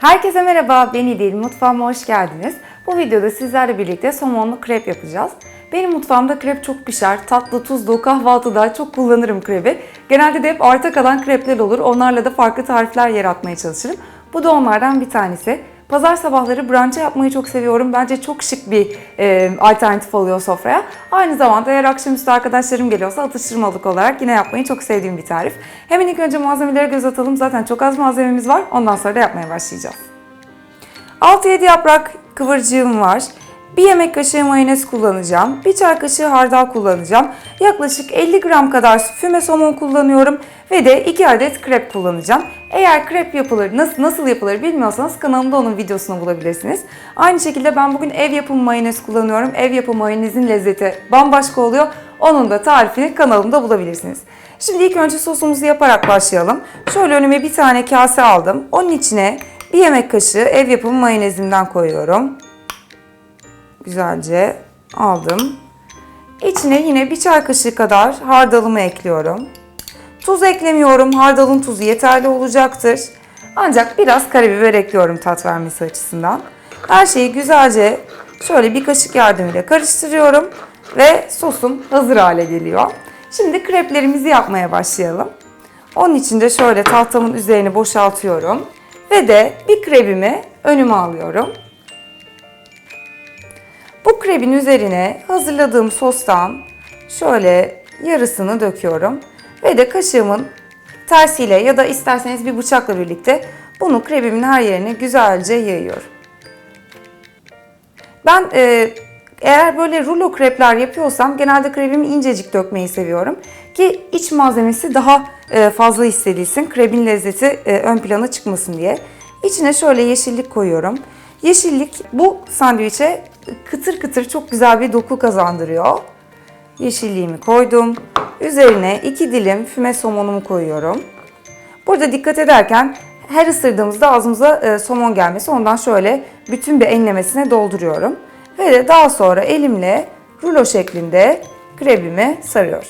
Herkese merhaba, ben İdil. Mutfağıma hoş geldiniz. Bu videoda sizlerle birlikte somonlu krep yapacağız. Benim mutfağımda krep çok pişer. Tatlı, tuzlu, kahvaltıda çok kullanırım krepi. Genelde de hep arta kalan krepler olur. Onlarla da farklı tarifler yaratmaya çalışırım. Bu da onlardan bir tanesi. Pazar sabahları brunch'a yapmayı çok seviyorum. Bence çok şık bir e, alternatif oluyor sofraya. Aynı zamanda eğer akşamüstü arkadaşlarım geliyorsa atıştırmalık olarak yine yapmayı çok sevdiğim bir tarif. Hemen ilk önce malzemelere göz atalım. Zaten çok az malzememiz var. Ondan sonra da yapmaya başlayacağız. 6-7 yaprak kıvırcığım var. Bir yemek kaşığı mayonez kullanacağım. Bir çay kaşığı hardal kullanacağım. Yaklaşık 50 gram kadar füme somon kullanıyorum. Ve de 2 adet krep kullanacağım. Eğer krep yapılır, nasıl, nasıl yapılır bilmiyorsanız kanalımda onun videosunu bulabilirsiniz. Aynı şekilde ben bugün ev yapımı mayonez kullanıyorum. Ev yapımı mayonezin lezzeti bambaşka oluyor. Onun da tarifini kanalımda bulabilirsiniz. Şimdi ilk önce sosumuzu yaparak başlayalım. Şöyle önüme bir tane kase aldım. Onun içine bir yemek kaşığı ev yapımı mayonezimden koyuyorum. Güzelce aldım. İçine yine bir çay kaşığı kadar hardalımı ekliyorum. Tuz eklemiyorum. Hardalın tuzu yeterli olacaktır. Ancak biraz karabiber ekliyorum tat vermesi açısından. Her şeyi güzelce şöyle bir kaşık yardımıyla karıştırıyorum ve sosum hazır hale geliyor. Şimdi kreplerimizi yapmaya başlayalım. Onun için de şöyle tahtamın üzerini boşaltıyorum ve de bir krebimi önüme alıyorum. Bu krebin üzerine hazırladığım sostan şöyle yarısını döküyorum. Ve de kaşığımın tersiyle ya da isterseniz bir bıçakla birlikte bunu krebimin her yerine güzelce yayıyorum. Ben e, eğer böyle rulo krepler yapıyorsam genelde krebimi incecik dökmeyi seviyorum. Ki iç malzemesi daha e, fazla hissedilsin. Krebin lezzeti e, ön plana çıkmasın diye. İçine şöyle yeşillik koyuyorum. Yeşillik bu sandviçe kıtır kıtır çok güzel bir doku kazandırıyor. Yeşilliğimi koydum. Üzerine iki dilim füme somonumu koyuyorum. Burada dikkat ederken her ısırdığımızda ağzımıza e, somon gelmesi ondan şöyle bütün bir enlemesine dolduruyorum. Ve de daha sonra elimle rulo şeklinde krebimi sarıyorum.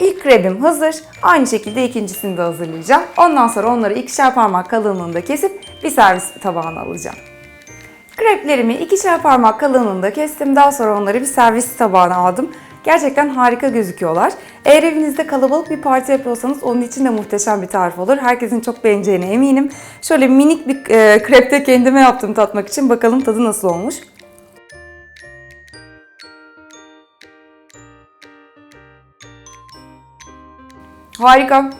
İlk krebim hazır. Aynı şekilde ikincisini de hazırlayacağım. Ondan sonra onları ikişer parmak kalınlığında kesip bir servis tabağına alacağım. Kreplerimi ikişer parmak kalınlığında kestim. Daha sonra onları bir servis tabağına aldım. Gerçekten harika gözüküyorlar. Eğer evinizde kalabalık bir parti yapıyorsanız onun için de muhteşem bir tarif olur. Herkesin çok beğeneceğine eminim. Şöyle minik bir e, krepte kendime yaptım tatmak için. Bakalım tadı nasıl olmuş. Harika.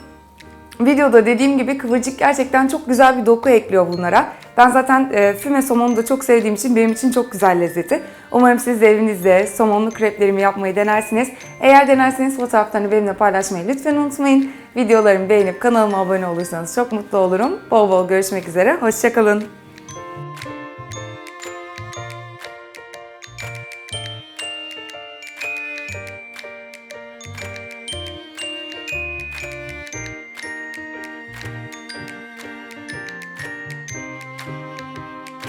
Videoda dediğim gibi kıvırcık gerçekten çok güzel bir doku ekliyor bunlara. Ben zaten e, füme somonu da çok sevdiğim için benim için çok güzel lezzeti. Umarım siz de evinizde somonlu kreplerimi yapmayı denersiniz. Eğer denerseniz fotoğraflarını benimle paylaşmayı lütfen unutmayın. Videolarımı beğenip kanalıma abone olursanız çok mutlu olurum. Bol bol görüşmek üzere. Hoşçakalın.